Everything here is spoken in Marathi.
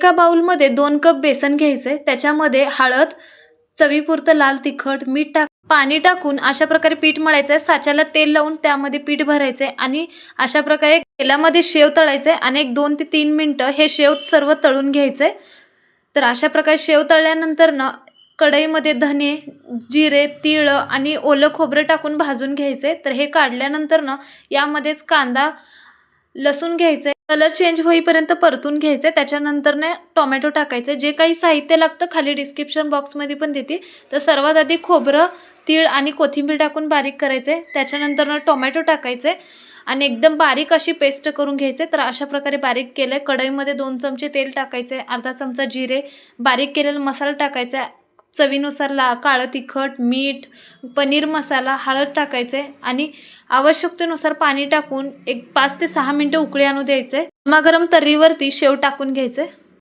एका बाउलमध्ये दोन कप बेसन घ्यायचे त्याच्यामध्ये हळद चवीपुरतं लाल तिखट मीठ टाक पाणी टाकून अशा प्रकारे पीठ मळायचं आहे साच्याला तेल लावून त्यामध्ये पीठ भरायचे आणि अशा प्रकारे तेलामध्ये शेव तळायचं आहे आणि एक दोन ते तीन मिनटं हे शेव सर्व तळून घ्यायचे. तर अशा प्रकारे शेव तळल्यानंतर ना कढईमध्ये धने जिरे तीळ आणि ओलं खोबरं टाकून भाजून घ्यायचे. तर हे काढल्यानंतर ना यामध्येच कांदा लसूण घ्यायचे कलर चेंज होईपर्यंत परतून घ्यायचे. त्याच्यानंतर ना टोमॅटो टाकायचे. जे काही साहित्य लागतं खाली डिस्क्रिप्शन बॉक्समध्ये पण देते. तर सर्वात आधी खोबरं तीळ आणि कोथिंबीर टाकून बारीक करायचे. त्याच्यानंतर ना टोमॅटो टाकायचे आणि एकदम बारीक अशी पेस्ट करून घ्यायचे. तर अशा प्रकारे बारीक केलं. आहे कढईमध्ये दोन चमचे तेल टाकायचे. अर्धा चमचा जिरे. बारीक केलेला मसाला टाकायचा. चवीनुसार ला काळं तिखट मीठ पनीर मसाला हळद टाकायचं आहे आणि आवश्यकतेनुसार पाणी टाकून एक पाच ते सहा मिनटं उकळी आणू द्यायचे. गरमागरम तर्रीवरती शेव टाकून घ्यायचे.